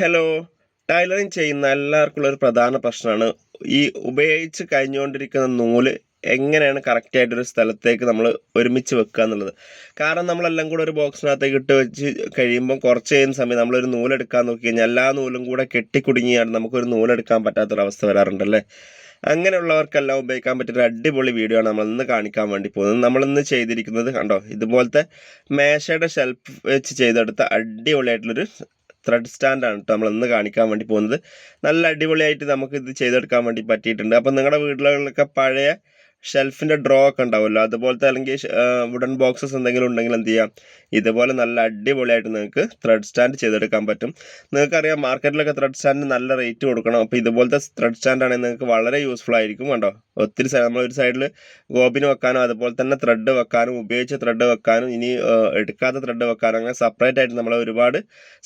Hello tailoring ചെയ്യുന്ന എല്ലാവർക്കും ഒരു പ്രധാന പ്രശ്നമാണ്. ഈ ഉപയോഗിച്ച് കഴിഞ്ഞുകൊണ്ടിരിക്കുന്ന നൂൽ എങ്ങനെയാണ് കറക്റ്റായിട്ടൊരു സ്ഥലത്തേക്ക് നമ്മൾ ഒരുമിച്ച് വെക്കുക എന്നുള്ളത്. കാരണം നമ്മളെല്ലാം കൂടെ ഒരു ബോക്സിനകത്തേക്ക് ഇട്ട് വെച്ച് കഴിയുമ്പോൾ കുറച്ച് കഴിയുന്ന സമയം നമ്മളൊരു നൂലെടുക്കാൻ നോക്കി കഴിഞ്ഞാൽ എല്ലാ നൂലും കൂടെ കെട്ടിക്കുടുങ്ങിയാണ് നമുക്കൊരു നൂലെടുക്കാൻ പറ്റാത്തൊരവസ്ഥ വരാറുണ്ടല്ലേ അങ്ങനെയുള്ളവർക്കെല്ലാം ഉപയോഗിക്കാൻ പറ്റിയൊരു അടിപൊളി വീഡിയോ ആണ് നമ്മൾ ഇന്ന് കാണിക്കാൻ വേണ്ടി പോകുന്നത്. നമ്മളിന്ന് ചെയ്തിരിക്കുന്നത് കണ്ടോ? ഇതുപോലത്തെ മേശയുടെ ഷെൽഫ് വെച്ച് ചെയ്തെടുത്ത അടിപൊളിയായിട്ടുള്ളൊരു ത്രെഡ് സ്റ്റാൻഡാണ് കേട്ടോ നമ്മൾ ഇന്ന് കാണിക്കാൻ വേണ്ടി പോകുന്നത്. നല്ല അടിപൊളിയായിട്ട് നമുക്ക് ഇത് ചെയ്തെടുക്കാൻ വേണ്ടി പറ്റിയിട്ടുണ്ട്. അപ്പം നിങ്ങളുടെ വീടുകളിലൊക്കെ പഴയ ഷെൽഫിന്റെ ഡ്രോ ഒക്കെ ഉണ്ടാവുമല്ലോ. അതുപോലത്തെ അല്ലെങ്കിൽ വുഡൻ ബോക്സസ് എന്തെങ്കിലും ഉണ്ടെങ്കിൽ എന്ത് ചെയ്യാം? ഇതുപോലെ നല്ല അടിപൊളിയായിട്ട് നിങ്ങൾക്ക് ത്രെഡ് സ്റ്റാൻഡ് ചെയ്തെടുക്കാൻ പറ്റും. നിങ്ങൾക്കറിയാം മാർക്കറ്റിലൊക്കെ ത്രെഡ് സ്റ്റാൻഡിന് നല്ല റേറ്റ് കൊടുക്കണം. അപ്പോൾ ഇതുപോലത്തെ ത്രെഡ് സ്റ്റാൻഡ് ആണെങ്കിൽ നിങ്ങൾക്ക് വളരെ യൂസ്ഫുൾ ആയിരിക്കും കണ്ടോ. ഒത്തിരി നമ്മളൊരു സൈഡിൽ ഗോപിന് വെക്കാനും അതുപോലെ തന്നെ ത്രെഡ് വെക്കാനും ഉപയോഗിച്ച ത്രെഡ് വെക്കാനും ഇനി എടുക്കാത്ത ത്രെഡ് വെക്കാനും അങ്ങനെ സെപ്പറേറ്റ് ആയിട്ട് നമ്മൾ ഒരുപാട്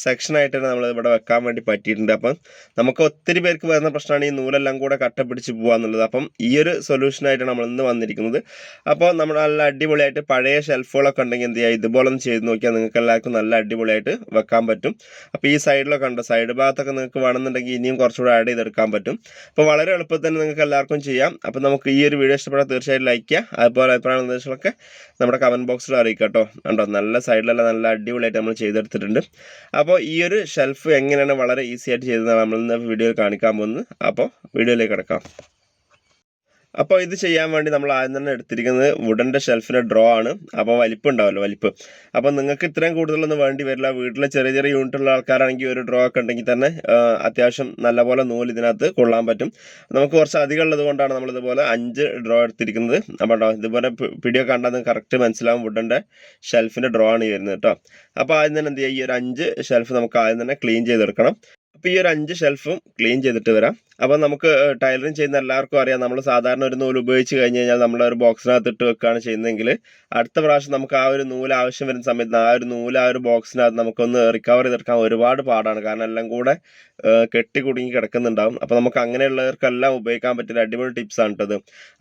സെക്ഷൻ ആയിട്ട് നമ്മൾ ഇവിടെ വെക്കാൻ വേണ്ടി പറ്റിയിട്ടുണ്ട്. അപ്പം നമുക്ക് ഒത്തിരി പേർക്ക് വരുന്ന പ്രശ്നമാണ് ഈ നൂലെല്ലാം കൂടെ കട്ട പിടിച്ച് പോകുക അപ്പം ഈ ഒരു സൊല്യൂഷനായിട്ടാണ് നമ്മൾ ഇന്ന് വന്നിരിക്കുന്നത്. അപ്പോൾ നമ്മൾ നല്ല അടിപൊളിയായിട്ട് പഴയ ഷെൽഫുകളൊക്കെ ഉണ്ടെങ്കിൽ എന്ത് ചെയ്യുക? ഇതുപോലെ ഒന്ന് ചെയ്ത് നോക്കിയാൽ നിങ്ങൾക്ക് എല്ലാവർക്കും നല്ല അടിപൊളിയായിട്ട് വെക്കാൻ പറ്റും. അപ്പോൾ ഈ സൈഡിലൊക്കെ ഉണ്ട്. സൈഡ് ഭാഗത്തൊക്കെ നിങ്ങൾക്ക് വേണമെന്നുണ്ടെങ്കിൽ ഇനിയും കുറച്ചുകൂടെ ആഡ് ചെയ്തെടുക്കാൻ പറ്റും. അപ്പോൾ വളരെ എളുപ്പത്തിൽ തന്നെ നിങ്ങൾക്ക് എല്ലാവർക്കും ചെയ്യാം. അപ്പോൾ നമുക്ക് ഈ ഒരു വീഡിയോ ഇഷ്ടപ്പെട്ടാൽ തീർച്ചയായിട്ടും ലൈക്ക് ചെയ്യുക. അതുപോലെ അഭിപ്രായ നിർദ്ദേശങ്ങളൊക്കെ നമ്മുടെ കമന്റ് ബോക്സിൽ അറിയിക്കട്ടോ കേട്ടോ. കണ്ടോ? നല്ല സൈഡിലെല്ലാം നല്ല അടിപൊളിയായിട്ട് നമ്മൾ ചെയ്തെടുത്തിട്ടുണ്ട്. അപ്പോൾ ഈ ഒരു ഷെൽഫ് എങ്ങനെയാണ് വളരെ ഈസി ആയിട്ട് ചെയ്തതാണ് നമ്മൾ ഇന്ന് വീഡിയോയിൽ കാണിക്കാൻ പോകുന്നത്. അപ്പോൾ വീഡിയോയിലേക്ക് കിടക്കാം. അപ്പോൾ ഇത് ചെയ്യാൻ വേണ്ടി നമ്മൾ ആദ്യം തന്നെ എടുത്തിരിക്കുന്നത് വുഡന്റെ ഷെൽഫിലെ ഡ്രോ ആണ്. അപ്പോൾ വലിപ്പം ഉണ്ടാവുമല്ലോ വലിപ്പം. അപ്പോൾ നിങ്ങൾക്ക് ഇത്രയും കൂടുതലൊന്നും വേണ്ടി വരില്ല. വീട്ടിലെ ചെറിയ ചെറിയ യൂണിറ്റുള്ള ആൾക്കാരാണെങ്കിൽ ഒരു ഡ്രോ ഒക്കെ ഉണ്ടെങ്കിൽ തന്നെ അത്യാവശ്യം നല്ലപോലെ നൂൽ ഇതിനകത്ത് കൊള്ളാൻ പറ്റും. നമുക്ക് കുറച്ച് അധികം ഉള്ളത് കൊണ്ടാണ് നമ്മളിതുപോലെ അഞ്ച് ഡ്രോ എടുത്തിരിക്കുന്നത്. അപ്പോൾ ഇതുപോലെ പിടിയൊക്കെ കണ്ടാൽ നിങ്ങൾക്ക് കറക്റ്റ് മനസ്സിലാവും. വുഡന്റെ ഷെൽഫിന്റെ ഡ്രോ ആണ് വരുന്നത് കേട്ടോ അപ്പോൾ ആദ്യം തന്നെ എന്ത് ചെയ്യുക ഈ ഒരു അഞ്ച് ഷെൽഫ് നമുക്ക് ആദ്യം തന്നെ ക്ലീൻ ചെയ്തെടുക്കണം. അപ്പോൾ ഈ ഒരു അഞ്ച് ഷെൽഫും ക്ലീൻ ചെയ്തിട്ട് വരാം. അപ്പോൾ നമുക്ക് ടൈലറിങ് ചെയ്യുന്ന എല്ലാവർക്കും അറിയാം. നമ്മൾ സാധാരണ ഒരു നൂൽ ഉപയോഗിച്ച് കഴിഞ്ഞ് കഴിഞ്ഞാൽ നമ്മൾ ഒരു ബോക്സിനകത്ത് ഇട്ട് വെക്കുകയാണ് ചെയ്യുന്നതെങ്കിൽ അടുത്ത പ്രാവശ്യം നമുക്ക് ആ ഒരു നൂൽ ആവശ്യം വരുന്ന സമയത്ത് ആ ഒരു നൂൽ ആ ഒരു ബോക്സിനകത്ത് നമുക്കൊന്ന് റിക്കവർ ചെയ്തെടുക്കാൻ ഒരുപാട് പാടാണ്. കാരണം എല്ലാം കൂടെ കെട്ടി കുടുങ്ങി കിടക്കുന്നുണ്ടാവും. അപ്പോൾ നമുക്ക് അങ്ങനെയുള്ളവർക്കെല്ലാം ഉപയോഗിക്കാൻ പറ്റുന്ന അടിപൊളി ടിപ്സാണ് കേട്ടത്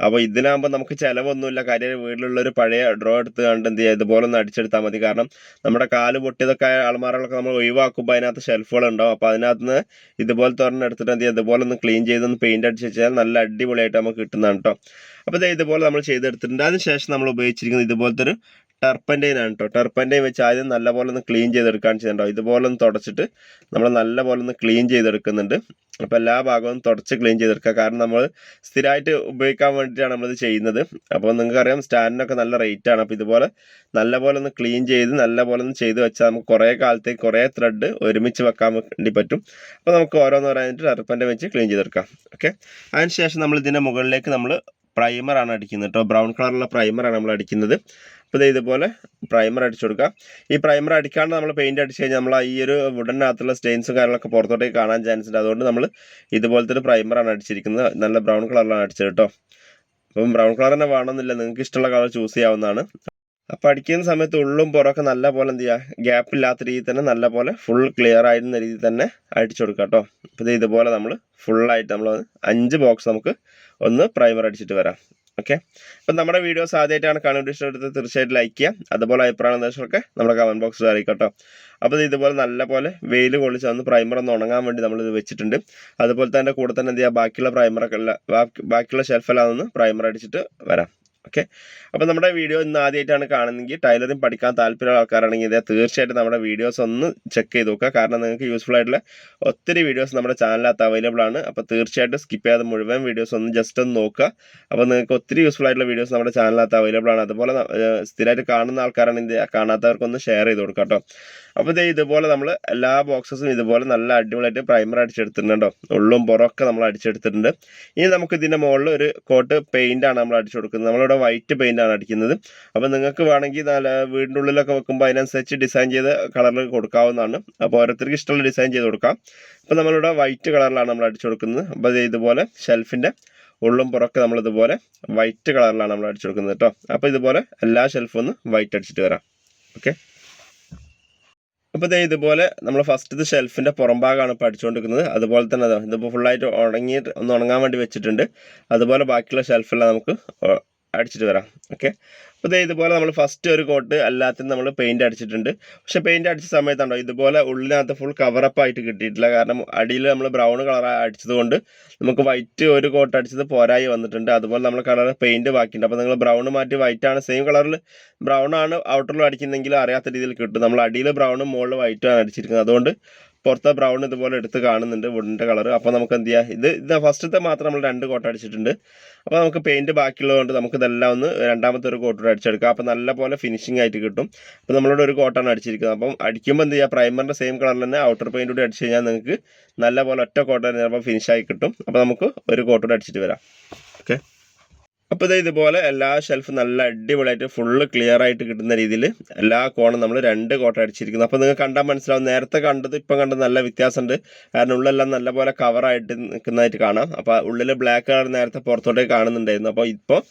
അപ്പോൾ ഇതിനാകുമ്പോൾ നമുക്ക് ചിലവൊന്നുമില്ല. കാര്യം വീട്ടിലുള്ള ഒരു പഴയ ഡ്രോ എടുത്ത് കണ്ട് എന്ത് ചെയ്യുക ഇതുപോലെ ഒന്ന് അടിച്ചെടുത്താൽ മതി. കാരണം നമ്മുടെ കാൽ പൊട്ടിയതൊക്കെ അളമാറകളൊക്കെ നമ്മൾ ഒഴിവാക്കുമ്പോൾ അതിനകത്ത് ഷെൽഫുകൾ ഉണ്ടാവും. അപ്പോൾ അതിനകത്ത് നിന്ന് ഇതുപോലത്തെ ഒരെണ്ണം എടുത്തിട്ട് എന്ത് ചെയ്യുക ഇതുപോലെ ഒന്ന് ക്ലീൻ ചെയ്തൊന്ന് പെയിന്റ് അടിച്ച് വെച്ചാൽ നല്ല അടിപൊളിയായിട്ട് നമുക്ക് കിട്ടുന്നതാണ് കേട്ടോ അപ്പോൾ ഇതേ ഇതുപോലെ നമ്മൾ ചെയ്തെടുത്തിട്ടുണ്ട്. അതിനുശേഷം നമ്മൾ ഉപയോഗിച്ചിരിക്കുന്നത് ഇതുപോലത്തെ ഒരു ടെർപ്പന്റൈൻ ആണ് കേട്ടോ ടെർപ്പന്റൈൻ വെച്ച് ആദ്യം നല്ലപോലെ ഒന്ന് ക്ലീൻ ചെയ്തെടുക്കാൻ ചെയ്യുന്നുണ്ടോ ഇതുപോലെ ഒന്ന് തുടച്ചിട്ട് നമ്മൾ നല്ലപോലെ ഒന്ന് ക്ലീൻ ചെയ്തെടുക്കുന്നുണ്ട്. അപ്പോൾ എല്ലാ ഭാഗവും തുടച്ച് ക്ലീൻ ചെയ്തെടുക്കുക. കാരണം നമ്മൾ സ്ഥിരമായിട്ട് ഉപയോഗിക്കാൻ വേണ്ടിയിട്ടാണ് നമ്മളിത് ചെയ്യുന്നത്. അപ്പോൾ നിങ്ങൾക്കറിയാം സ്റ്റാൻഡിനൊക്കെ നല്ല റേറ്റ് ആണ് അപ്പോൾ ഇതുപോലെ നല്ലപോലെ ഒന്ന് ക്ലീൻ ചെയ്ത് നല്ലപോലെ ഒന്ന് ചെയ്ത് വെച്ചാൽ നമുക്ക് കുറേ കാലത്തേക്ക് കുറേ ത്രെഡ് ഒരുമിച്ച് വെക്കാൻ വേണ്ടി പറ്റും. അപ്പോൾ നമുക്ക് ഓരോന്ന് പറയാനായിട്ട് ടെർപ്പന്റെ വെച്ച് ക്ലീൻ ചെയ്തെടുക്കാം. ഓക്കെ? അതിനുശേഷം നമ്മൾ ഇതിന്റെ മുകളിലേക്ക് നമ്മൾ പ്രൈമറാണ് അടിക്കുന്നത് കേട്ടോ ബ്രൗൺ കളറുള്ള പ്രൈമറാണ് നമ്മൾ അടിക്കുന്നത്. അപ്പോൾ ഇത് ഇതുപോലെ പ്രൈമർ അടിച്ചു കൊടുക്കുക ഈ പ്രൈമർ അടിക്കാണ്ട് നമ്മൾ പെയിന്റ് അടിച്ച് കഴിഞ്ഞാൽ നമ്മൾ ഈ ഒരു വുഡനകത്തുള്ള സ്റ്റെയിൻസും കാര്യങ്ങളൊക്കെ പുറത്തോട്ടേക്ക് കാണാൻ ചാൻസ് ഉണ്ട്. അതുകൊണ്ട് നമ്മൾ ഇതുപോലത്തെ ഒരു പ്രൈമറാണ് അടിച്ചിരിക്കുന്നത്. നല്ല ബ്രൗൺ കളറിലാണ് അടിച്ചത് കേട്ടോ അപ്പം ബ്രൗൺ കളർ തന്നെ വേണമെന്നില്ല. നിങ്ങൾക്ക് ഇഷ്ടമുള്ള കളർ ചൂസ് ചെയ്യാവുന്നതാണ്. അപ്പോൾ അടിക്കുന്ന സമയത്ത് ഉള്ളും പുറമൊക്കെ നല്ല പോലെ എന്ത് ചെയ്യുക ഗ്യാപ്പ് ഇല്ലാത്ത രീതിയിൽ തന്നെ നല്ല പോലെ ഫുൾ ക്ലിയർ ആയിരുന്ന രീതിയിൽ തന്നെ അടിച്ചു കൊടുക്കുക കേട്ടോ അപ്പോൾ ഇത് ഇതുപോലെ നമ്മൾ ഫുള്ളായിട്ട് നമ്മൾ അഞ്ച് ബോക്സ് നമുക്ക് ഒന്ന് പ്രൈമർ അടിച്ചിട്ട് വരാം. ഓക്കെ അപ്പം നമ്മുടെ വീഡിയോസ് ആദ്യമായിട്ടാണ് കാണുന്നത്. ഇഷ്ടപ്പെടുത്ത് തീർച്ചയായിട്ടും ലൈക്ക് ചെയ്യാം. അതുപോലെ അഭിപ്രായ നിർദ്ദേശമൊക്കെ നമ്മുടെ കമന്റ് ബോക്സിൽ അറിയിക്കട്ടോ അപ്പോൾ ഇതുപോലെ നല്ല പോലെ വെയിൽ കൊള്ളിച്ച് വന്ന് പ്രൈമർ ഒന്ന് ഉണങ്ങാൻ വേണ്ടി നമ്മൾ ഇത് വെച്ചിട്ടുണ്ട്. അതുപോലെ തന്നെ കൂടെ തന്നെ എന്ത് ചെയ്യുക ബാക്കിയുള്ള പ്രൈമറൊക്കെ ബാക്കിയുള്ള ഷെൽഫെല്ലാം ഒന്ന് പ്രൈമർ അടിച്ചിട്ട് വരാം. ഓക്കെ? അപ്പോൾ നമ്മുടെ വീഡിയോ ഇന്ന് ആദ്യമായിട്ടാണ് കാണുന്നതെങ്കിൽ ടൈലറിംഗ് പഠിക്കാൻ താല്പര്യമുള്ള ആൾക്കാരാണെങ്കിൽ ഇതേ തീർച്ചയായിട്ടും നമ്മുടെ വീഡിയോസ് ഒന്ന് ചെക്ക് ചെയ്ത് നോക്കുക. കാരണം നിങ്ങൾക്ക് യൂസ്ഫുൾ ആയിട്ടുള്ള ഒത്തിരി വീഡിയോസ് നമ്മുടെ ചാനലിനകത്ത് അവൈലബിൾ ആണ്. അപ്പോൾ തീർച്ചയായിട്ടും സ്കിപ്പ് ചെയ്യാതെ മുഴുവൻ വീഡിയോസ് ഒന്ന് ജസ്റ്റ് ഒന്ന് നോക്കുക. അപ്പോൾ നിങ്ങൾക്ക് ഒത്തിരി യൂസ്ഫുൾ ആയിട്ടുള്ള വീഡിയോസ് നമ്മുടെ ചാനലിനകത്ത് അവൈലബിൾ ആണ്. അതുപോലെ സ്ഥിരമായിട്ട് കാണുന്ന ആൾക്കാരാണെങ്കിൽ കാണാത്തവർക്കൊന്ന് ഷെയർ ചെയ്ത് കൊടുക്കുക കേട്ടോ അപ്പോൾ ഇതേ ഇതുപോലെ നമ്മൾ എല്ലാ ബോക്സസും ഇതുപോലെ നല്ല അടിപൊളിയായിട്ട് പ്രൈമർ അടിച്ചെടുത്തിട്ടുണ്ടോ? ഉള്ളും പുറമൊക്കെ നമ്മൾ അടിച്ചെടുത്തിട്ടുണ്ട്. ഇനി നമുക്ക് ഇതിന്റെ മുകളിൽ ഒരു കോട്ട് പെയിന്റ് ആണ് നമ്മൾ അടിച്ചു കൊടുക്കുന്നത്. നമ്മളിവിടെ വൈറ്റ് പെയിന്റ് ആണ് അടിക്കുന്നത്. അപ്പോൾ നിങ്ങൾക്ക് വേണമെങ്കിൽ നല്ല വീടിന്റെ ഉള്ളിലൊക്കെ വെക്കുമ്പോൾ അതിനനുസരിച്ച് ഡിസൈൻ ചെയ്ത് കളറിൽ കൊടുക്കാവുന്നതാണ്. അപ്പോൾ ഓരോരുത്തർക്ക് ഇഷ്ടമുള്ള ഡിസൈൻ ചെയ്ത് കൊടുക്കാം. അപ്പോൾ നമ്മളിവിടെ വൈറ്റ് കളറിലാണ് നമ്മൾ അടിച്ചു കൊടുക്കുന്നത്. അപ്പോൾ ഇതുപോലെ ഷെൽഫിന്റെ ഉള്ളും പുറമൊക്കെ നമ്മളിതുപോലെ വൈറ്റ് കളറിലാണ് നമ്മൾ അടിച്ചു കൊടുക്കുന്നത് കേട്ടോ. അപ്പോൾ ഇതുപോലെ എല്ലാ ഷെൽഫും ഒന്ന് വൈറ്റ് അടിച്ചിട്ട് വരാം. ഓക്കെ അപ്പോൾ ഇതേ ഇതുപോലെ നമ്മൾ ഫസ്റ്റത്തെ ഷെൽഫിന്റെ പുറം ഭാഗമാണ് ഇപ്പോൾ അടിച്ചുകൊണ്ടിരിക്കുന്നത് അതുപോലെ തന്നെ അതാ ഇതിപ്പോൾ ഫുള്ളായിട്ട് ഉണങ്ങി ഒന്ന് ഉണങ്ങാൻ വേണ്ടി വെച്ചിട്ടുണ്ട്. അതുപോലെ ബാക്കിയുള്ള ഷെൽഫെല്ലാം നമുക്ക് അടിച്ചിട്ട് വരാം. ഓക്കെ അപ്പോൾ ഇതുപോലെ നമ്മൾ ഫസ്റ്റ് ഒരു കോട്ട് അല്ലാത്ത നമ്മൾ പെയിന്റ് അടിച്ചിട്ടുണ്ട്. പക്ഷെ പെയിന്റ് അടിച്ച സമയത്താണോ ഇതുപോലെ ഉള്ളിനകത്ത് ഫുൾ കവറപ്പ് ആയിട്ട് കിട്ടിയിട്ടില്ല. കാരണം അടിയിൽ നമ്മൾ ബ്രൗൺ കളർ അടിച്ചതുകൊണ്ട് നമുക്ക് വൈറ്റ് ഒരു കോട്ട് അടിച്ചത് പോരായി വന്നിട്ടുണ്ട്. അതുപോലെ നമ്മൾ കളർ പെയിന്റ് ബാക്കിയുണ്ട്. അപ്പോൾ നിങ്ങൾ ബ്രൗൺ മാറ്റി വൈറ്റ് ആണ് സെയിം കളറിൽ ബ്രൗൺ ആണ് ഔട്ടറിൽ അടിക്കുന്നെങ്കിൽ അറിയാത്ത രീതിയിൽ കിട്ടും. നമ്മൾ അടിയിൽ ബ്രൗണും മുകളിൽ വൈറ്റും ആണ് അടിച്ചിരിക്കുന്നത്. അതുകൊണ്ട് പുറത്തെ ബ്രൗൺ ഇതുപോലെ എടുത്ത് കാണുന്നുണ്ട് വുഡിന്റെ കളർ അപ്പോൾ നമുക്ക് എന്ത് ചെയ്യാം? ഇത് ഇത് ഫസ്റ്റത്തെ മാത്രം നമ്മൾ രണ്ട് കോട്ട് അടിച്ചിട്ടുണ്ട്. അപ്പോൾ നമുക്ക് പെയിന്റ് ബാക്കിയുള്ളതുകൊണ്ട് നമുക്ക് ഇതെല്ലാം ഒന്ന് രണ്ടാമത്തെ ഒരു കോട്ടൂടെ അടിച്ചെടുക്കാം. അപ്പോൾ നല്ല പോലെ ഫിനിഷിംഗ് ആയിട്ട് കിട്ടും. അപ്പോൾ നമ്മളിവിടെ ഒരു കോട്ടാണ് അടിച്ചിരിക്കുന്നത്. അപ്പം അടിക്കുമ്പോൾ എന്ത് ചെയ്യുക പ്രൈമറിന്റെ സെയിം കളറിൽ തന്നെ ഔട്ടർ പെയിന്റ് കൂടി അടിച്ച് കഴിഞ്ഞാൽ നിങ്ങൾക്ക് നല്ല പോലെ ഒറ്റ കോട്ട ചിലപ്പോൾ ഫിനിഷായി കിട്ടും. അപ്പോൾ നമുക്ക് ഒരു കോട്ടൂടെ അടിച്ചിട്ട് വരാം. ഓക്കെ അപ്പോൾ ഇത് ഇതുപോലെ എല്ലാ ഷെൽഫും നല്ല അടിപൊളിയായിട്ട് ഫുള്ള് ക്ലിയർ ആയിട്ട് കിട്ടുന്ന രീതിയിൽ എല്ലാ കോണും നമ്മൾ രണ്ട് കോട്ട അടിച്ചിരിക്കുന്നു. അപ്പോൾ നിങ്ങൾക്ക് കണ്ടാൽ മനസ്സിലാവും. നേരത്തെ കണ്ടത് ഇപ്പം കണ്ടത് നല്ല വ്യത്യാസമുണ്ട്. കാരണം ഉള്ളെല്ലാം നല്ലപോലെ കവറായിട്ട് നിൽക്കുന്നതായിട്ട് കാണാം. അപ്പോൾ ഉള്ളിൽ ബ്ലാക്ക് കളർ നേരത്തെ പുറത്തോട്ടേക്ക് കാണുന്നുണ്ടായിരുന്നു. അപ്പോൾ ഇപ്പോൾ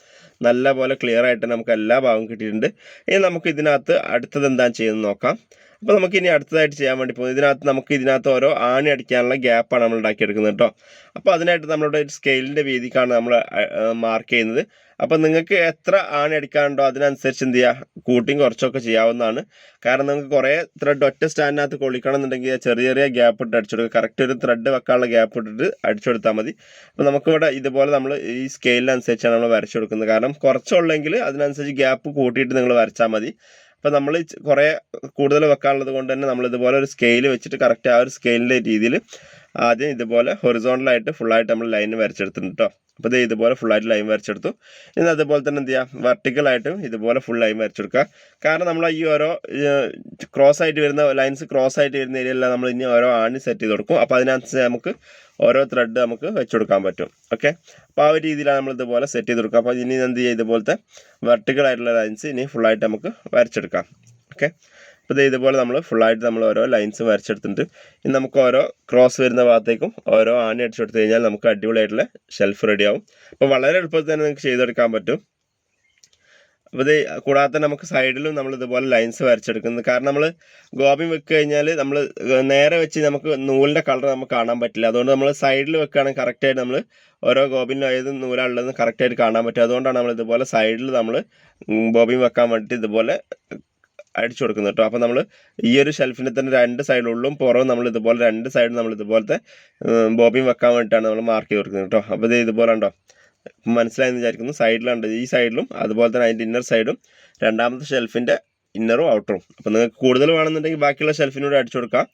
നല്ല പോലെ ക്ലിയർ ആയിട്ട് നമുക്ക് എല്ലാ ഭാഗവും കിട്ടിയിട്ടുണ്ട്. ഇനി നമുക്ക് ഇതിനകത്ത് അടുത്തത് എന്താണ് ചെയ്യുന്നത് നോക്കാം. അപ്പോൾ നമുക്ക് ഇനി അടുത്തതായിട്ട് ചെയ്യാൻ വേണ്ടി പോകും ഇതിനകത്ത് നമുക്ക് ഇതിനകത്ത് ഓരോ ആണി അടിക്കാനുള്ള ഗ്യാപ്പാണ് നമ്മൾ ഉണ്ടാക്കിയെടുക്കുന്നത് കേട്ടോ അപ്പോൾ അതിനായിട്ട് നമ്മളുടെ ഒരു സ്കെയിലിന്റെ വീതിക്കാണ് നമ്മൾ മാർക്ക് ചെയ്യുന്നത്. അപ്പോൾ നിങ്ങൾക്ക് എത്ര ആണി അടിക്കാനുണ്ടോ അതിനനുസരിച്ച് എന്ത് ചെയ്യുക കൂട്ടിയും കുറച്ചൊക്കെ ചെയ്യാവുന്നതാണ്. കാരണം നിങ്ങൾക്ക് കുറേ ത്രെഡ് ഒറ്റ സ്റ്റാൻഡിനകത്ത് കൊള്ളിക്കണം എന്നുണ്ടെങ്കിൽ ചെറിയ ചെറിയ ഗ്യാപ്പ് ഇട്ട് അടിച്ചെടുക്കുക. കറക്റ്റ് ഒരു ത്രെഡ് വെക്കാനുള്ള ഗ്യാപ്പ് ഇട്ടിട്ട് അടിച്ചെടുത്താൽ മതി. അപ്പോൾ നമുക്കിവിടെ ഇതുപോലെ നമ്മൾ ഈ സ്കെയിലിനനുസരിച്ചാണ് നമ്മൾ വരച്ചു കൊടുക്കുന്നത്. കാരണം കുറച്ചുള്ളെങ്കിൽ അതിനനുസരിച്ച് ഗ്യാപ്പ് കൂട്ടിയിട്ട് നിങ്ങൾ വരച്ചാൽ മതി. അപ്പോൾ നമ്മൾ കുറേ കൂടുതൽ വെക്കാനുള്ളത് കൊണ്ട് തന്നെ നമ്മൾ ഇതുപോലെ ഒരു സ്കെയിൽ വെച്ചിട്ട് കറക്റ്റ് ആ ഒരു സ്കെയിലിന്റെ രീതിയിൽ ആദ്യം ഇതുപോലെ ഹൊറിസോണ്ടലായിട്ട് ഫുള്ളായിട്ട് നമ്മൾ ലൈൻ വരച്ചെടുത്തിട്ടുണ്ട് കേട്ടോ അപ്പോൾ ഇത് ഇതുപോലെ ഫുള്ളായിട്ട് ലൈൻ വരച്ചെടുത്തു. ഇനി അതുപോലെ തന്നെ എന്ത് ചെയ്യുക വെർട്ടിക്കലായിട്ടും ഇതുപോലെ ഫുൾ ലൈൻ വരച്ചെടുക്കുക. കാരണം നമ്മൾ ഈ ഓരോ ക്രോസ് ആയിട്ട് വരുന്ന ലൈൻസ് ക്രോസ് ആയിട്ട് വരുന്ന ഏരിയയെല്ലാം നമ്മൾ ഇനി ഓരോ ആണി സെറ്റ് ചെയ്ത് കൊടുക്കും. അപ്പോൾ അതിനനുസരിച്ച് നമുക്ക് ഓരോ ത്രെഡ് നമുക്ക് വെച്ച് കൊടുക്കാൻ പറ്റും. ഓക്കെ അപ്പോൾ ആ ഒരു രീതിയിലാണ് നമ്മൾ ഇതുപോലെ സെറ്റ് ചെയ്ത് കൊടുക്കുക. അപ്പോൾ ഇനി എന്ത് ചെയ്യുക ഇതുപോലത്തെ വെർട്ടിക്കൽ ആയിട്ടുള്ള ലൈൻസ് ഇനി ഫുള്ളായിട്ട് നമുക്ക് വരച്ചെടുക്കാം. ഓക്കെ അപ്പോൾ ഇത് ഇതുപോലെ നമ്മൾ ഫുള്ളായിട്ട് നമ്മൾ ഓരോ ലൈൻസ് വരച്ചെടുത്തിട്ടുണ്ട്. ഇനി നമുക്ക് ഓരോ ക്രോസ് വരുന്ന ഭാഗത്തേക്കും ഓരോ ആണി അടിച്ചെടുത്ത് കഴിഞ്ഞാൽ നമുക്ക് അടിപൊളിയായിട്ടുള്ള ഷെൽഫ് റെഡി ആവും. അപ്പോൾ വളരെ എളുപ്പത്തിൽ തന്നെ നിങ്ങൾക്ക് ചെയ്തെടുക്കാൻ പറ്റും. അപ്പോൾ ഇത് കൂടാതെ തന്നെ നമുക്ക് സൈഡിലും നമ്മൾ ഇതുപോലെ ലൈൻസ് വരച്ചെടുക്കുന്നത്. കാരണം നമ്മൾ ഗോപി വെച്ച് കഴിഞ്ഞാൽ നമ്മൾ നേരെ വെച്ച് നമുക്ക് നൂലിന്റെ കളർ നമുക്ക് കാണാൻ പറ്റില്ല. അതുകൊണ്ട് നമ്മൾ സൈഡിൽ വെക്കുകയാണെങ്കിൽ കറക്റ്റായിട്ട് നമ്മൾ ഓരോ ഗോപിനും ഏത് നൂലാണുള്ളതെന്ന് കറക്റ്റായിട്ട് കാണാൻ പറ്റും. അതുകൊണ്ടാണ് നമ്മൾ ഇതുപോലെ സൈഡിൽ നമ്മൾ ബോബിൻ വെക്കാൻ വേണ്ടിയിട്ട് ഇതുപോലെ അടിച്ചു കൊടുക്കുന്നത് കേട്ടോ. അപ്പോൾ നമ്മൾ ഈ ഒരു ഷെൽഫിന്റെ തന്നെ രണ്ട് സൈഡിലുള്ളും പുറവും നമ്മൾ ഇതുപോലെ രണ്ട് സൈഡും നമ്മൾ ഇതുപോലത്തെ ബോബിൻ വെക്കാൻ വേണ്ടിയിട്ടാണ് നമ്മൾ മാർക്ക് ചെയ്ത് കൊടുക്കുന്നത് കേട്ടോ. അപ്പോൾ ഇത് ഇതുപോലെ ഉണ്ടോ? മനസ്സിലായെന്ന് വിചാരിക്കുന്നു. സൈഡിലുണ്ട് ഈ സൈഡിലും അതുപോലെ തന്നെ അതിന്റെ ഇന്നർ സൈഡും രണ്ടാമത്തെ ഷെൽഫിന്റെ ഇന്നറും ഔട്ടറും അപ്പോൾ നിങ്ങൾക്ക് കൂടുതൽ വേണമെന്നുണ്ടെങ്കിൽ ബാക്കിയുള്ള ഷെൽഫിനൂടെ അടിച്ചു കൊടുക്കാം.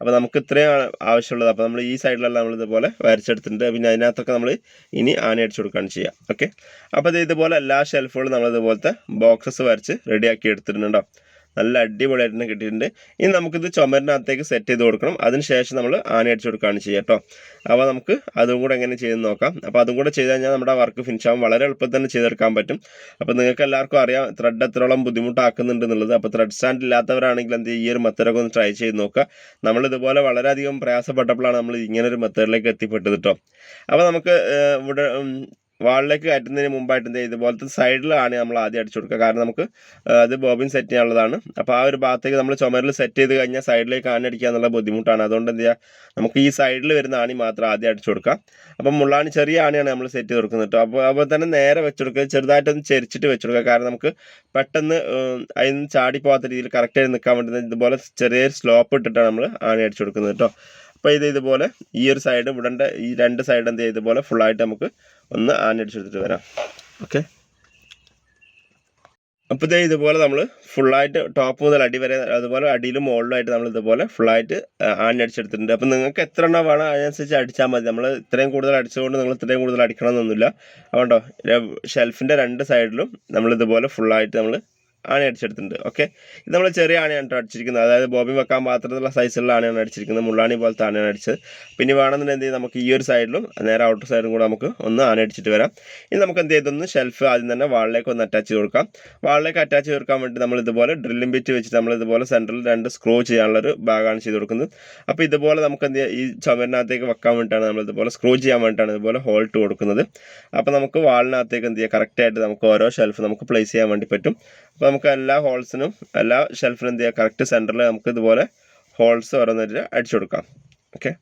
അപ്പോൾ നമുക്ക് ഇത്രയും ആവശ്യമുള്ളത്. അപ്പോൾ നമ്മൾ ഈ സൈഡിലെല്ലാം നമ്മൾ ഇതുപോലെ വരച്ചെടുത്തിട്ടുണ്ട്. പിന്നെ അതിനകത്തൊക്കെ നമ്മൾ ഇനി ആന അടിച്ചു കൊടുക്കുകയാണ് ചെയ്യുക. ഓക്കെ അപ്പോൾ ഇത് ഇതുപോലെ എല്ലാ ഷെൽഫുകളും നമ്മൾ ഇതുപോലത്തെ ബോക്സസ് വരച്ച് റെഡിയാക്കി എടുത്തിട്ടുണ്ടോ നല്ല അടിപൊളിയായിട്ട് തന്നെ കിട്ടിയിട്ടുണ്ട്. ഇനി നമുക്കിത് ചുമരിനകത്തേക്ക് സെറ്റ് ചെയ്ത് കൊടുക്കണം. അതിനുശേഷം നമ്മൾ ആണി അടിച്ചു കൊടുക്കുകയാണ് ചെയ്യുക കേട്ടോ. അപ്പോൾ നമുക്ക് അതും കൂടെ എങ്ങനെ ചെയ്ത് നോക്കാം. അപ്പോൾ അതും കൂടെ ചെയ്ത് കഴിഞ്ഞാൽ നമ്മുടെ വർക്ക് ഫിനിഷ് ആകും വളരെ എളുപ്പത്തിൽ തന്നെ ചെയ്തെടുക്കാൻ പറ്റും. അപ്പോൾ നിങ്ങൾക്ക് എല്ലാവർക്കും അറിയാം ത്രെഡ് എത്രയോളം ബുദ്ധിമുട്ടാക്കുന്നുണ്ട് എന്നുള്ളത്. അപ്പോൾ ത്രെഡ് സ്റ്റാൻഡ് ഇല്ലാത്തവരാണെങ്കിൽ എന്ത് ഈ ഒരു മെത്തേഡൊക്കെ ഒന്ന് ട്രൈ ചെയ്ത് നോക്കുക. നമ്മളിതുപോലെ വളരെയധികം പ്രയാസപ്പെട്ടപ്പോഴാണ് നമ്മൾ ഇങ്ങനെ ഒരു മെത്തേഡിലേക്ക് എത്തിപ്പെട്ടത് കേട്ടോ. അപ്പോൾ നമുക്ക് ഇവിടെ വാളിലേക്ക് കയറ്റുന്നതിന് മുമ്പായിട്ട് എന്താ? ഇതുപോലത്തെ സൈഡിലാണ് നമ്മൾ ആദ്യം അടിച്ചു കൊടുക്കുക. കാരണം നമുക്ക് അത് ബോബിൻ സെറ്റ് ചെയ്യാനുള്ളതാണ്. അപ്പോൾ ആ ഒരു ഭാഗത്തേക്ക് നമ്മൾ ചുമരിൽ സെറ്റ് ചെയ്ത് കഴിഞ്ഞാൽ സൈഡിലേക്ക് ആണി അടിക്കുക എന്നുള്ള ബുദ്ധിമുട്ടാണ്. അതുകൊണ്ട് എന്താ നമുക്ക് ഈ സൈഡിൽ വരുന്ന ആണി മാത്രം ആദ്യം അടിച്ചു കൊടുക്കുക. അപ്പം മുള്ളാണി ചെറിയ ആണിയാണ് നമ്മൾ സെറ്റ് ചെയ്ത് കൊടുക്കുന്നത് കേട്ടോ. അപ്പോൾ അപ്പോൾ തന്നെ നേരെ വെച്ചെടുക്കുക ചെറുതായിട്ടൊന്ന് ചെരിച്ചിട്ട് വെച്ചെടുക്കുക കാരണം നമുക്ക് പെട്ടെന്ന് അതിന് ചാടി പോകാത്ത രീതിയിൽ കറക്റ്റായി നിൽക്കാൻ വേണ്ടി ഇതുപോലെ ചെറിയൊരു സ്ലോപ്പ് ഇട്ടിട്ടാണ് നമ്മൾ ആണി അടിച്ചു കൊടുക്കുന്നത് കേട്ടോ. അപ്പോൾ ഇത് ഇതുപോലെ ഈ ഒരു സൈഡ് ഇവിടെ ഈ രണ്ട് സൈഡ് എന്ത് ചെയ്യുക? ഇതുപോലെ ഫുള്ളായിട്ട് നമുക്ക് ഒന്ന് ആണി അടിച്ചെടുത്തിട്ട് വരാം. ഓക്കെ. അപ്പോൾ ഇതേ ഇതുപോലെ നമ്മൾ ഫുള്ളായിട്ട് ടോപ്പ് മുതൽ അടി വരെ അതുപോലെ അടിയിലും മുകളിലായിട്ട് നമ്മൾ ഇതുപോലെ ഫുള്ളായിട്ട് ആണി അടിച്ചെടുത്തിട്ടുണ്ട്. അപ്പോൾ നിങ്ങൾക്ക് എത്ര എണ്ണം വേണം അതിനനുസരിച്ച് അടിച്ചാൽ മതി. നമ്മൾ ഇത്രയും കൂടുതൽ അടിച്ചുകൊണ്ട് നിങ്ങൾ ഇത്രയും കൂടുതൽ അടിക്കണമെന്നൊന്നുമില്ല. അതുകൊണ്ടോ ഷെൽഫിന്റെ രണ്ട് സൈഡിലും നമ്മൾ ഇതുപോലെ ഫുള്ളായിട്ട് നമ്മൾ ആണി അടിച്ചെടുത്തിട്ടുണ്ട് ഓക്കെ ഇത് നമ്മൾ ചെറിയ ആണിയാണ് അടിച്ചിരിക്കുന്നത്. അതായത് ബോബി വെക്കാൻ മാത്രമുള്ള സൈസിലുള്ള ആണിയാണ് അടിച്ചിരിക്കുന്നത്. മുള്ളാണി പോലത്തെ ആണിയാണ് അടിച്ചത്. പിന്നെ വേണമെന്നുണ്ടെങ്കിൽ നമുക്ക് ഈ ഒരു സൈഡിലും നേരെ ഔട്ടർ സൈഡും കൂടെ നമുക്ക് ഒന്ന് ആണി അടിച്ചിട്ട് വരാം. ഇനി നമുക്ക് എന്ത് ചെയ്തൊന്ന് ഷെൽഫ് ആദ്യം തന്നെ വാളിലേക്ക് ഒന്ന് അറ്റാച്ച് ചെയ്ത് കൊടുക്കാം. വാളിലേക്ക് അറ്റാച്ച് ചെയ്ത് കൊടുക്കാൻ വേണ്ടി നമ്മൾ ഇതുപോലെ ഡ്രില്ലിംഗ് ബിറ്റ് വെച്ചിട്ട് നമ്മൾ ഇതുപോലെ സെന്ററിൽ രണ്ട് സ്ക്രൂ ചെയ്യാനുള്ളൊരു ഭാഗമാണ് ചെയ്ത് കൊടുക്കുന്നത്. അപ്പോൾ ഇതുപോലെ നമുക്ക് എന്ത് ഈ ചുമരിനകത്തേക്ക് വെക്കാൻ വേണ്ടിയിട്ടാണ് നമ്മൾ ഇതുപോലെ സ്ക്രൂ ചെയ്യാൻ വേണ്ടിയിട്ടാണ് ഇതുപോലെ ഹോൾട്ട് കൊടുക്കുന്നത്. അപ്പോൾ നമുക്ക് വാളിനകത്തേക്ക് എന്ത് ചെയ്യുക കറക്റ്റായിട്ട് നമുക്ക് ഓരോ ഷെൽഫ് നമുക്ക് പ്ലേസ് ചെയ്യാൻ വേണ്ടി പറ്റും. അപ്പോൾ നമുക്ക് എല്ലാ ഹോൾസിനും എല്ലാ ഷെൽഫിനും എന്ത് ചെയ്യുക കറക്റ്റ് സെന്ററിൽ നമുക്ക് ഇതുപോലെ ഹോൾസ് ഓരോന്നിട്ട് അടിച്ചു കൊടുക്കാം. ഓക്കെ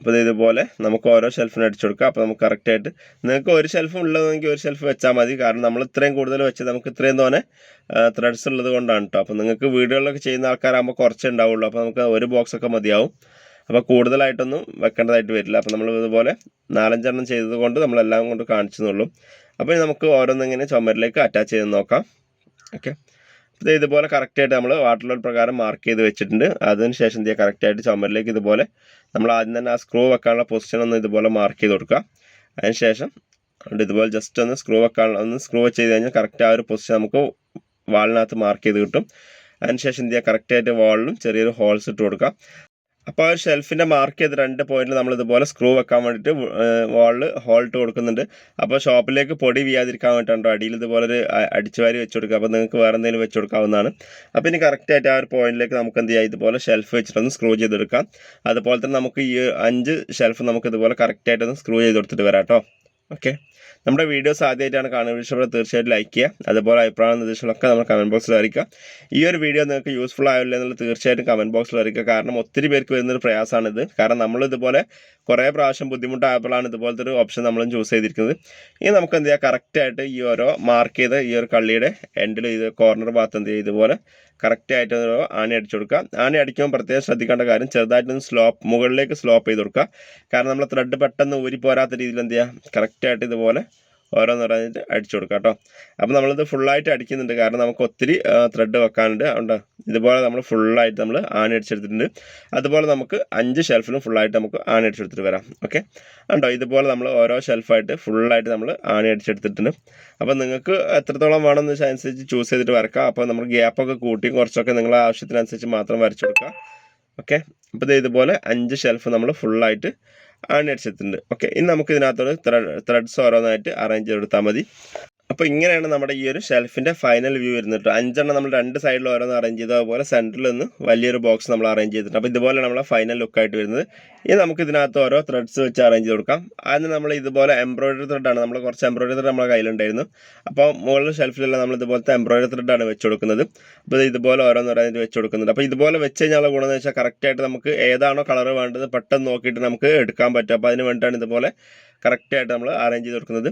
അപ്പോൾ ഇത് ഇതുപോലെ നമുക്ക് ഓരോ ഷെൽഫിന് അടിച്ചു കൊടുക്കാം. അപ്പോൾ നമുക്ക് കറക്റ്റായിട്ട് നിങ്ങൾക്ക് ഒരു ഷെൽഫ് ഉള്ളതെങ്കിൽ ഒരു ഷെൽഫ് വെച്ചാൽ മതി. കാരണം നമ്മൾ ഇത്രയും കൂടുതൽ വെച്ച് നമുക്ക് ഇത്രയും തോനെ ത്രെഡ്സ് ഉള്ളത് കൊണ്ടാണ് കേട്ടോ അപ്പോൾ നിങ്ങൾക്ക് വീടുകളിലൊക്കെ ചെയ്യുന്ന ആൾക്കാരാകുമ്പോൾ കുറച്ചേ ഉണ്ടാവുള്ളൂ. അപ്പോൾ നമുക്ക് ഒരു ബോക്സ് ഒക്കെ മതിയാവും. അപ്പോൾ കൂടുതലായിട്ടൊന്നും വെക്കേണ്ടതായിട്ട് വരില്ല. അപ്പോൾ നമ്മൾ ഇതുപോലെ നാലഞ്ചെണ്ണം ചെയ്തത് കൊണ്ട് നമ്മളെല്ലാം കൊണ്ട് കാണിച്ചെന്നുള്ളൂ അപ്പോൾ നമുക്ക് ഓരോന്നിങ്ങനെ ചുമരിലേക്ക് അറ്റാച്ച് ചെയ്ത് നോക്കാം. ഓക്കെ ഇത് ഇതുപോലെ കറക്റ്റായിട്ട് നമ്മൾ വാട്ടർ ലോഡ് പ്രകാരം മാർക്ക് ചെയ്ത് വെച്ചിട്ടുണ്ട്. അതിന് ശേഷം എന്ത് ചെയ്യുക കറക്റ്റായിട്ട് ചുമരിലേക്ക് ഇതുപോലെ നമ്മൾ ആദ്യം തന്നെ ആ സ്ക്രൂ വെക്കാനുള്ള പൊസിഷൻ ഒന്ന് ഇതുപോലെ മാർക്ക് ചെയ്ത് കൊടുക്കുക. അതിന് ശേഷം ഇതുപോലെ ജസ്റ്റ് ഒന്ന് സ്ക്രൂ വെക്കാനുള്ള ഒന്ന് സ്ക്രൂ വെച്ച് ചെയ്ത് കഴിഞ്ഞാൽ കറക്റ്റ് ആ ഒരു പൊസിഷൻ നമുക്ക് വാളിനകത്ത് മാർക്ക് ചെയ്ത് കിട്ടും. അതിന് ശേഷം എന്ത് ചെയ്യുക കറക്റ്റായിട്ട് വാളിലും ചെറിയൊരു ഹോൾസ് ഇട്ട് കൊടുക്കുക. അപ്പോൾ ആ ഷെൽഫിന്റെ മാർക്ക് ചെയ്ത് രണ്ട് പോയിന്റിൽ നമ്മൾ ഇതുപോലെ സ്ക്രൂ വെക്കാൻ വേണ്ടിയിട്ട് വാളിൽ ഹോൾട്ട് കൊടുക്കുന്നുണ്ട്. അപ്പോൾ ഷോപ്പിലേക്ക് പൊടി വീയാതിരിക്കാൻ വേണ്ടിയിട്ടോ അടിയിൽ ഇതുപോലെ ഒരു അടിച്ചുവാരി അടിച്ചു വാരി വെച്ച് കൊടുക്കുക. അപ്പോൾ നിങ്ങൾക്ക് വേറെ എന്തെങ്കിലും വെച്ച് കൊടുക്കാവുന്നതാണ്. അപ്പോൾ ഇനി കറക്റ്റായിട്ട് ആ ഒരു പോയിന്റിലേക്ക് നമുക്ക് എന്ത് ചെയ്യാം? ഇതുപോലെ ഷെൽഫ് വെച്ചിട്ടൊന്ന് സ്ക്രൂ ചെയ്തെടുക്കാം. അതുപോലെ തന്നെ നമുക്ക് ഈ അഞ്ച് ഷെൽഫ് നമുക്ക് ഇതുപോലെ കറക്റ്റായിട്ടൊന്ന് സ്ക്രൂ ചെയ്ത് കൊടുത്തിട്ട് വരാം കേട്ടോ. ഓക്കെ നമ്മുടെ വീഡിയോസ് ആദ്യമായിട്ടാണ് കാണുന്നത്. ഇഷ്ടപ്പെട്ട തീർച്ചയായിട്ടും ലൈക്ക് ചെയ്യുക. അതുപോലെ അഭിപ്രായ നിർദ്ദേശങ്ങളൊക്കെ നമ്മൾ കമന്റ് ബോക്സിൽ അറിയിക്കുക. ഈ ഒരു വീഡിയോ നിങ്ങൾക്ക് യൂസ്ഫുൾ ആയില്ല എന്നുള്ളത് തീർച്ചയായിട്ടും കമന്റ് ബോക്സിൽ അറിയിക്കുക. കാരണം ഒത്തിരി പേർക്ക് വരുന്നൊരു പ്രയാസമാണിത്. കാരണം നമ്മൾ ഇതുപോലെ കുറേ പ്രാവശ്യം ബുദ്ധിമുട്ടായപ്പോഴാണ് ഇതുപോലത്തെ ഒരു ഓപ്ഷൻ നമ്മളും ചൂസ് ചെയ്തിരിക്കുന്നത്. ഇനി നമുക്ക് എന്ത് ചെയ്യാം? കറക്റ്റായിട്ട് ഈ ഓരോ മാർക്ക് ചെയ്ത ഈ ഒരു കള്ളിയുടെ എൻഡിൽ ഇത് കോർണർ ഭാഗത്ത് എന്ത് ചെയ്യുക? ഇതുപോലെ കറക്റ്റായിട്ട് ആണി അടിച്ചു കൊടുക്കുക. ആണി അടിക്കുമ്പോൾ പ്രത്യേകം ശ്രദ്ധിക്കേണ്ട കാര്യം ചെറുതായിട്ടൊന്ന് സ്ലോപ്പ് മുകളിലേക്ക് സ്ലോപ്പ് ചെയ്ത് കൊടുക്കുക. കാരണം നമ്മൾ ത്രെഡ് പെട്ടെന്ന് ഊരി പോരാത്ത രീതിയിൽ എന്ത് ചെയ്യുക? കറക്റ്റായിട്ട് ഇതുപോലെ ഓരോന്ന് പറഞ്ഞിട്ട് അടിച്ചു കൊടുക്കുക കേട്ടോ. അപ്പോൾ നമ്മളിത് ഫുള്ളായിട്ട് അടിക്കുന്നുണ്ട്. കാരണം നമുക്ക് ഒത്തിരി ത്രെഡ് വെക്കാനുണ്ട്. അതുകൊണ്ട് ഇതുപോലെ നമ്മൾ ഫുള്ളായിട്ട് നമ്മൾ ആണി അടിച്ചെടുത്തിട്ടുണ്ട്. അതുപോലെ നമുക്ക് അഞ്ച് ഷെൽഫിലും ഫുള്ളായിട്ട് നമുക്ക് ആണി അടിച്ചെടുത്തിട്ട് വരാം. ഓക്കെ ഉണ്ടോ ഇതുപോലെ നമ്മൾ ഓരോ ഷെൽഫായിട്ട് ഫുള്ളായിട്ട് നമ്മൾ ആണി അടിച്ചെടുത്തിട്ടുണ്ട്. അപ്പോൾ നിങ്ങൾക്ക് എത്രത്തോളം വേണമെന്ന് വെച്ചാൽ അനുസരിച്ച് ചൂസ് ചെയ്തിട്ട് വരക്കാം. അപ്പോൾ നമ്മൾ ഗ്യാപ്പൊക്കെ കൂട്ടി കുറച്ചൊക്കെ നിങ്ങളെ ആവശ്യത്തിനനുസരിച്ച് മാത്രം വരച്ചു കൊടുക്കുക ഓക്കെ അപ്പോൾ ഇതുപോലെ അഞ്ച് ഷെൽഫ് നമ്മൾ ഫുള്ളായിട്ട് ആണി അടിച്ചെടുത്തിട്ടുണ്ട് ഓക്കെ ഇനി നമുക്ക് ഇതിനകത്തോട് ത്രെഡ്സ് ഓരോന്നായിട്ട് അറേഞ്ച് ചെയ്തെടുത്താൽ മതി. അപ്പോൾ ഇങ്ങനെയാണ് നമ്മുടെ ഈ ഒരു ഷെൽഫിന്റെ ഫൈനൽ വ്യൂ വരുന്നത്. അഞ്ചെണ്ണം നമ്മൾ രണ്ട് സൈഡിൽ ഓരോന്ന് അറേഞ്ച് ചെയ്തു അതുപോലെ സെന്ററിൽ നിന്ന് വലിയൊരു ബോക്സ് നമ്മൾ അറേഞ്ച് ചെയ്തിട്ടുണ്ട്. അപ്പോൾ ഇതുപോലെ നമ്മളെ ഫൈനൽ ലുക്കായിട്ട് വരുന്നത്. ഇനി നമുക്ക് ഇതിനകത്ത് ഓരോ ത്രെഡ്സ് വെച്ച് അറേഞ്ച് ചെയ്ത് കൊടുക്കാം. അതിന് നമ്മൾ ഇതുപോലെ എംബ്രോയിഡറി ത്രെഡാണ് നമ്മൾ കുറച്ച് എംബ്രോയിഡറി ത്രെഡ് നമ്മുടെ കയ്യിലുണ്ടായിരുന്നു. അപ്പോൾ മുകളിൽ ഷെൽഫിലെല്ലാം നമ്മൾ ഇതുപോലത്തെ എംബ്രോയിഡറി ത്രെഡാണ് വെച്ച് കൊടുക്കുന്നത്. അപ്പോൾ ഇതുപോലെ ഓരോന്ന് അറേഞ്ച് വെച്ച് കൊടുക്കുന്നുണ്ട്. അപ്പോൾ ഇതുപോലെ വെച്ച് കഴിഞ്ഞാൽ ഗുണമെന്ന് വെച്ചാൽ കറക്റ്റായിട്ട് നമുക്ക് ഏതാണോ കളർ വേണ്ടത് പെട്ടെന്ന് നോക്കിയിട്ട് നമുക്ക് എടുക്കാൻ പറ്റും. അപ്പോൾ അതിന് വേണ്ടിയിട്ടാണ് ഇതുപോലെ കറക്റ്റായിട്ട് നമ്മൾ അറേഞ്ച് ചെയ്ത് കൊടുക്കുന്നത്.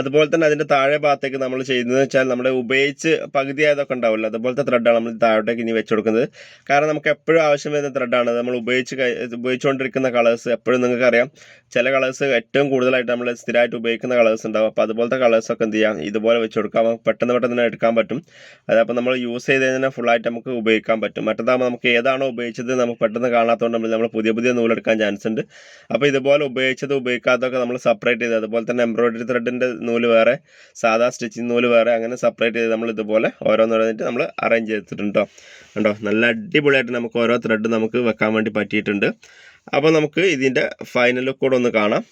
അതുപോലെ തന്നെ അതിന്റെ താഴെ ഭാഗത്തേക്ക് നമ്മൾ ചെയ്യുന്നത് വെച്ചാൽ നമ്മുടെ ഉപയോഗിച്ച് പകുതി ആയതൊക്കെ ഉണ്ടാവില്ല അതുപോലത്തെ ത്രെഡാണ് നമ്മൾ താഴോട്ടേക്ക് ഇനി വെച്ച് കൊടുക്കുന്നത്. കാരണം നമുക്ക് എപ്പോഴും ആവശ്യം വരുന്ന ത്രെഡാണ് നമ്മൾ ഉപയോഗിച്ച് ഉപയോഗിച്ചുകൊണ്ടിരിക്കുന്ന കളേഴ്സ് എപ്പോഴും നിങ്ങൾക്ക് അറിയാം. ചില കളേഴ്സ് ഏറ്റവും കൂടുതലായിട്ട് നമ്മൾ സ്ഥിരമായിട്ട് ഉപയോഗിക്കുന്ന കളേഴ്സ് ഉണ്ടാവും. അപ്പോൾ അതുപോലത്തെ കളേഴ്സൊക്കെ എന്ത് ചെയ്യാം? ഇതുപോലെ വെച്ച് കൊടുക്കാം. പെട്ടെന്ന് പെട്ടെന്ന് എടുക്കാൻ പറ്റും. അതപ്പോൾ നമ്മൾ യൂസ് ചെയ്ത് കഴിഞ്ഞാൽ ഫുള്ളായിട്ട് നമുക്ക് ഉപയോഗിക്കാൻ പറ്റും. മറ്റേതാകുമ്പോൾ നമുക്ക് ഏതാണോ ഉപയോഗിച്ചത് നമുക്ക് പെട്ടെന്ന് കാണാത്തതുകൊണ്ട് നമ്മൾ പുതിയ പുതിയ നൂലെടുക്കാൻ ചാൻസ് ഉണ്ട്. അപ്പോൾ ഇതുപോലെ ഉപയോഗിച്ചത് ഉപയോഗിക്കാത്തതൊക്കെ നമ്മൾ സെപ്പറേറ്റ് ചെയ്ത് അതുപോലെ തന്നെ എംബ്രോയിഡറി ത്രെഡിന്റെ നൂൽ വേറെ സാധാ സ്റ്റിച്ചിങ് നൂൽ വേറെ അങ്ങനെ സെപ്പറേറ്റ് ചെയ്ത് നമ്മൾ ഇതുപോലെ ഓരോന്ന് പറഞ്ഞിട്ട് നമ്മൾ അറേഞ്ച് ചെയ്തിട്ടുണ്ട് കേട്ടോ നല്ല അടിപൊളിയായിട്ട് നമുക്ക് ഓരോ ത്രെഡ് നമുക്ക് വെക്കാൻ വേണ്ടി പറ്റിയിട്ടുണ്ട്. അപ്പോൾ നമുക്ക് ഇതിന്റെ ഫൈനൽ കൂടെ ഒന്ന് കാണാം.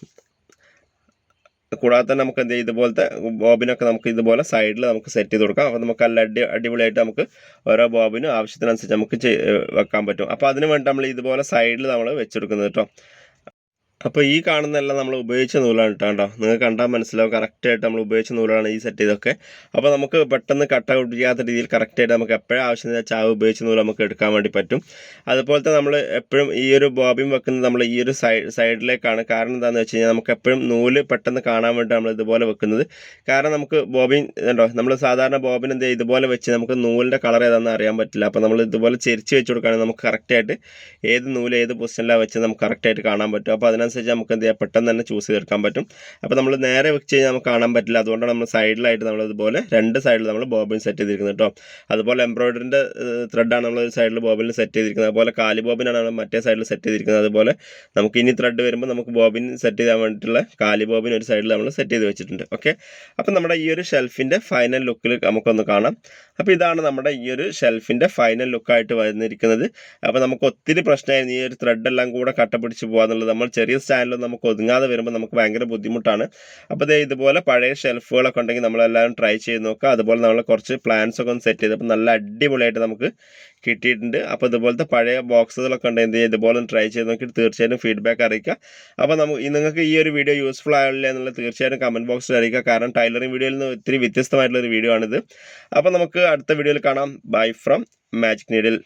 കൂടാതെ തന്നെ നമുക്ക് എന്ത് ചെയ്യും? ഇതുപോലത്തെ ബോബിനൊക്കെ നമുക്ക് ഇതുപോലെ സൈഡിൽ നമുക്ക് സെറ്റ് ചെയ്ത് കൊടുക്കാം. അപ്പോൾ നമുക്ക് നല്ല അടി അടിപൊളിയായിട്ട് നമുക്ക് ഓരോ ബോബിനും ആവശ്യത്തിനനുസരിച്ച് നമുക്ക് വെക്കാൻ പറ്റും. അപ്പോൾ അതിന് വേണ്ടി നമ്മൾ ഇതുപോലെ സൈഡിൽ നമ്മൾ വെച്ചെടുക്കുന്നത് കേട്ടോ അപ്പോൾ ഈ കാണുന്നതെല്ലാം നമ്മൾ ഉപയോഗിച്ച നൂലാണ് കേട്ടോ നിങ്ങൾ കണ്ടാൽ മനസ്സിലാവും കറക്റ്റായിട്ട് നമ്മൾ ഉപയോഗിച്ച നൂലാണ് ഈ സെറ്റ് ചെയ്തൊക്കെ അപ്പോൾ നമുക്ക് പെട്ടെന്ന് കട്ട് ഔട്ട് ചെയ്യാത്ത രീതിയിൽ കറക്റ്റായിട്ട് നമുക്ക് എപ്പോഴും ആവശ്യം ചാവ് ഉപയോഗിച്ച നൂൽ നമുക്ക് എടുക്കാൻ വേണ്ടി പറ്റും. അതുപോലത്തെ നമ്മൾ എപ്പോഴും ഈ ഒരു ബോബിൻ വെക്കുന്നത് നമ്മൾ ഈ ഒരു സൈഡ് സൈഡിലേക്കാണ്. കാരണം എന്താണെന്ന് വെച്ച് കഴിഞ്ഞാൽ നമുക്ക് എപ്പോഴും നൂൽ പെട്ടെന്ന് കാണാൻ വേണ്ടി നമ്മൾ ഇതുപോലെ വെക്കുന്നത്. കാരണം നമുക്ക് ബോബിൻ ഉണ്ടോ നമ്മൾ സാധാരണ ബോബിൻ എന്ത് ഇതുപോലെ വെച്ച് നമുക്ക് നൂലിന്റെ കളർ ഏതാണെന്ന് അറിയാൻ പറ്റില്ല. അപ്പോൾ നമ്മൾ ഇതുപോലെ ചെരിച്ച് വെച്ച് കൊടുക്കുകയാണെങ്കിൽ നമുക്ക് കറക്റ്റായിട്ട് ഏത് നൂൽ ഏത് പൊസിഷനിലാണ് വെച്ച് നമുക്ക് കറക്റ്റായിട്ട് കാണാൻ പറ്റും. അപ്പോൾ അതിനനുസരിച്ച് നമുക്ക് എന്ത് ചെയ്യാം? പെട്ടെന്ന് തന്നെ ചൂസ് ചെയ്തെടുക്കാൻ പറ്റും. അപ്പോൾ നമ്മൾ നേരെ വെച്ച് കഴിഞ്ഞാൽ നമുക്ക് കാണാൻ പറ്റില്ല. അതുകൊണ്ടാണ് നമ്മൾ സൈഡിലായിട്ട് നമ്മൾ ഇതുപോലെ രണ്ട് സൈഡിൽ നമ്മൾ ബോബിൻ സെറ്റ് ചെയ്തിരിക്കുന്നത് കേട്ടോ അതുപോലെ എംബ്രോയിഡറിന്റെ ത്രെഡാണ് നമ്മൾ ഒരു സൈഡിൽ ബോബിനിൽ സെറ്റ് ചെയ്തിരിക്കുന്നത്. അതുപോലെ കാലി ബോബിനാണ് നമ്മൾ മറ്റേ സൈഡിൽ സെറ്റ് ചെയ്തിരിക്കുന്നത്. അതുപോലെ നമുക്ക് ഇനി ത്രെഡ് വരുമ്പോൾ നമുക്ക് ബോബിൻ സെറ്റ് ചെയ്യാൻ വേണ്ടിയിട്ടുള്ള കാലി ബോബിൻ ഒരു സൈഡിൽ നമ്മൾ സെറ്റ് ചെയ്ത് വെച്ചിട്ടുണ്ട്. ഓക്കെ അപ്പോൾ നമ്മുടെ ഈ ഒരു ഷെൽഫിന്റെ ഫൈനൽ ലുക്കിൽ നമുക്കൊന്ന് കാണാം. അപ്പോൾ ഇതാണ് നമ്മുടെ ഈ ഒരു ഷെൽഫിന്റെ ഫൈനൽ ലുക്കായിട്ട് വന്നിരിക്കുന്നത്. അപ്പോൾ നമുക്ക് ഒത്തിരി പ്രശ്നമായിരുന്നു. ഈ ഒരു ത്രെഡ് എല്ലാം കൂടെ കട്ട പിടിച്ച് പോകാന്നുള്ളത് നമ്മൾ ചെറിയ സ്റ്റാൻഡിൽ നമുക്ക് ഒതുങ്ങാതെ വരുമ്പോൾ നമുക്ക് ഭയങ്കര ബുദ്ധിമുട്ടാണ്. അപ്പോൾ ഇതേ ഇതുപോലെ പഴയ ഷെൽഫുകളൊക്കെ ഉണ്ടെങ്കിൽ നമ്മളെല്ലാവരും ട്രൈ ചെയ്ത് നോക്കുക. അതുപോലെ നമ്മൾ കുറച്ച് പ്ലാൻസ് ഒക്കെ ഒന്ന് സെറ്റ് ചെയ്തപ്പോൾ നല്ല അടിപൊളിയായിട്ട് നമുക്ക് കിട്ടിയിട്ടുണ്ട്. അപ്പോൾ ഇതുപോലത്തെ പഴയ ബോക്സുകളൊക്കെ ഉണ്ടെങ്കിൽ എന്ത് ചെയ്യുക ഇതുപോലെ ട്രൈ ചെയ്ത് നോക്കിയിട്ട് തീർച്ചയായിട്ടും ഫീഡ്ബാക്ക് അറിയിക്കുക. അപ്പോൾ നമുക്ക് നിങ്ങൾക്ക് ഈ ഒരു വീഡിയോ യൂസ്ഫുൾ ആയില്ലേ എന്നുള്ളത് തീർച്ചയായിട്ടും കമന്റ് ബോക്സിൽ അറിയിക്കുക. കാരണം ടൈലറിംഗ് വീഡിയോയിൽ നിന്ന് ഒത്തിരി വ്യത്യസ്തമായിട്ടുള്ള ഒരു വീഡിയോ ആണിത്. അപ്പോൾ നമുക്ക് അടുത്ത വീഡിയോയിൽ കാണാം. Bye from magic needle